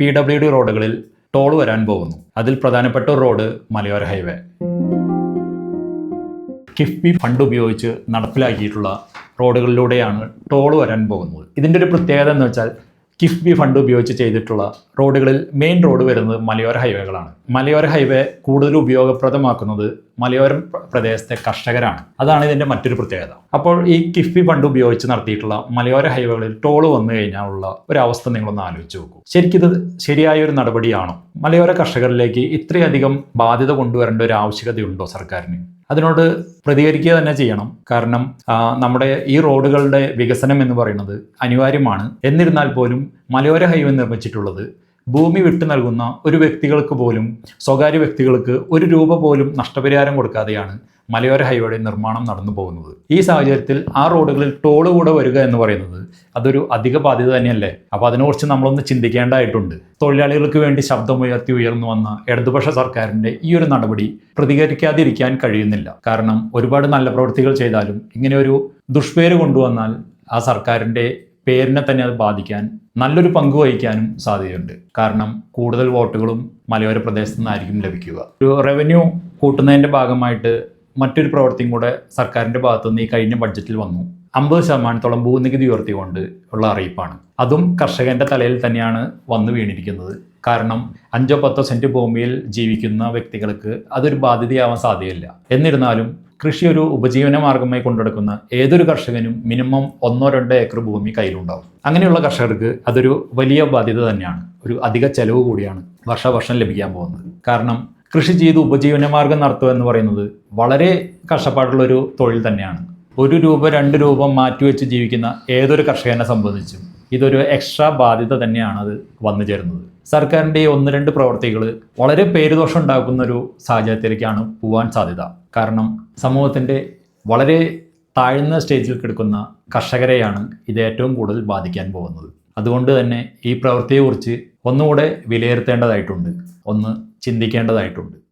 P W D റോഡുകളിൽ toll വരാൻ പോകുന്നു. അതിൽ പ്രധാനപ്പെട്ട റോഡ് മലയോര ഹൈവേ. കിഫ്ബി ഫണ്ട് ഉപയോഗിച്ച് നടപ്പിലാക്കിയിട്ടുള്ള റോഡുകളിലൂടെയാണ് ടോൾ വരാൻ പോകുന്നത്. ഇതിന്റെ ഒരു പ്രത്യേകത എന്ന് വെച്ചാൽ കിഫ്ബി ഫണ്ട് ഉപയോഗിച്ച് ചെയ്തിട്ടുള്ള റോഡുകളിൽ മെയിൻ റോഡ് വരുന്നത് മലയോര ഹൈവേകളാണ് മലയോര ഹൈവേ കൂടുതൽ ഉപയോഗപ്രദമാക്കുന്നത് മലയോര പ്രദേശത്തെ കർഷകരാണ്. അതാണ് ഇതിന്റെ മറ്റൊരു പ്രത്യേകത. അപ്പോൾ ഈ കിഫ്ബി ഫണ്ട് ഉപയോഗിച്ച് നടത്തിയിട്ടുള്ള മലയോര ഹൈവേകളിൽ ടോൾ വന്നു കഴിഞ്ഞാലുള്ള ഒരു അവസ്ഥ നിങ്ങളൊന്ന് ആലോചിച്ച് നോക്കൂ. ശരിക്കും ഇത് ശരിയായ ഒരു നടപടിയാണോ? മലയോര കർഷകരിലേക്ക് ഇത്രയധികം ബാധ്യത കൊണ്ടുവരേണ്ട ഒരു ആവശ്യകതയുണ്ടോ സർക്കാരിന്? അതിനോട് പ്രതികരിക്കുക തന്നെ ചെയ്യണം. കാരണം നമ്മുടെ ഈ റോഡുകളുടെ വികസനം എന്ന് പറയുന്നത് അനിവാര്യമാണ്. എന്നിരുന്നാൽ പോലും മലയോര ഹൈവേ നിർമ്മിച്ചിട്ടുള്ളത് ഭൂമി വിട്ടു നൽകുന്ന ഒരു വ്യക്തികൾക്ക് പോലും സ്വകാര്യ വ്യക്തികൾക്ക് ഒരു രൂപ പോലും നഷ്ടപരിഹാരം കൊടുക്കാതെയാണ് മലയോര ഹൈവേയുടെ നിർമ്മാണം നടന്നു പോകുന്നത്. ഈ സാഹചര്യത്തിൽ ആ റോഡുകളിൽ ടോൾ കൂടെ വരിക എന്ന് പറയുന്നത് അതൊരു അധിക ബാധ്യത തന്നെയല്ലേ? അപ്പോൾ അതിനെക്കുറിച്ച് നമ്മളൊന്ന് ചിന്തിക്കേണ്ടതായിട്ടുണ്ട്. തൊഴിലാളികൾക്ക് വേണ്ടി ശബ്ദമുയർത്തി ഉയർന്നു വന്ന ഇടതുപക്ഷ സർക്കാരിന്റെ ഈ ഒരു നടപടി പ്രതികരിക്കാതിരിക്കാൻ കഴിയുന്നില്ല. കാരണം ഒരുപാട് നല്ല പ്രവൃത്തികൾ ചെയ്താലും ഇങ്ങനെ ഒരു ദുഷ്പേര് കൊണ്ടുവന്നാൽ ആ സർക്കാരിന്റെ പേരിനെ തന്നെ അത് ബാധിക്കാൻ നല്ലൊരു പങ്ക് വഹിക്കാനും സാധ്യതയുണ്ട്. കാരണം കൂടുതൽ വോട്ടുകളും മലയോര പ്രദേശത്തു നിന്നായിരിക്കും ലഭിക്കുക. ഒരു റവന്യൂ കൂട്ടുന്നതിന്റെ ഭാഗമായിട്ട് മറ്റൊരു പ്രവൃത്തിയും കൂടെ സർക്കാരിന്റെ ഭാഗത്തുനിന്ന് ഈ കഴിഞ്ഞ ബഡ്ജറ്റിൽ വന്നു. അമ്പത് ശതമാനത്തോളം ഭൂനികുതി ഉയർത്തിക്കൊണ്ട് ഉള്ള അറിയിപ്പാണ്. അതും കർഷകന്റെ തലയിൽ തന്നെയാണ് വന്നു വീണിരിക്കുന്നത്. കാരണം അഞ്ചോ പത്തോ സെന്റ് ഭൂമിയിൽ ജീവിക്കുന്ന വ്യക്തികൾക്ക് അതൊരു ബാധ്യതയാവാൻ സാധ്യതയില്ല. എന്നിരുന്നാലും കൃഷി ഒരു ഉപജീവന മാർഗമായി കൊണ്ടെടുക്കുന്ന ഏതൊരു കർഷകനും മിനിമം ഒന്നോ രണ്ടോ ഏക്കർ ഭൂമി കയ്യിലുണ്ടാവും. അങ്ങനെയുള്ള കർഷകർക്ക് അതൊരു വലിയ ബാധ്യത തന്നെയാണ്. ഒരു അധിക ചെലവ് കൂടിയാണ് വർഷവർഷം ലഭിക്കാൻ പോകുന്നത്. കാരണം കൃഷി ചെയ്ത് ഉപജീവനമാർഗം നടത്തുക എന്ന് പറയുന്നത് വളരെ കഷ്ടപ്പാടുള്ളൊരു തൊഴിൽ തന്നെയാണ്. ഒരു രൂപ രണ്ട് രൂപ മാറ്റിവെച്ച് ജീവിക്കുന്ന ഏതൊരു കർഷകനെ സംബന്ധിച്ചും ഇതൊരു എക്സ്ട്രാ ബാധ്യത തന്നെയാണ് അത് വന്നു ചേരുന്നത്. സർക്കാരിന്റെ ഒന്ന് രണ്ട് പ്രവർത്തികൾ വളരെ പേരുദോഷം ഉണ്ടാക്കുന്ന ഒരു സാഹചര്യത്തിലേക്കാണ് പോകാൻ സാധ്യത. കാരണം സമൂഹത്തിന്റെ വളരെ താഴ്ന്ന സ്റ്റേജിൽ കിടക്കുന്ന കർഷകരെയാണ് ഇത് ഏറ്റവും കൂടുതൽ ബാധിക്കാൻ പോകുന്നത്. അതുകൊണ്ട് തന്നെ ഈ പ്രവൃത്തിയെക്കുറിച്ച് ഒന്നുകൂടെ വിലയിരുത്തേണ്ടതായിട്ടുണ്ട്. ഒന്ന് ചിന്തിക്കേണ്ടതായിട്ടുണ്ട്.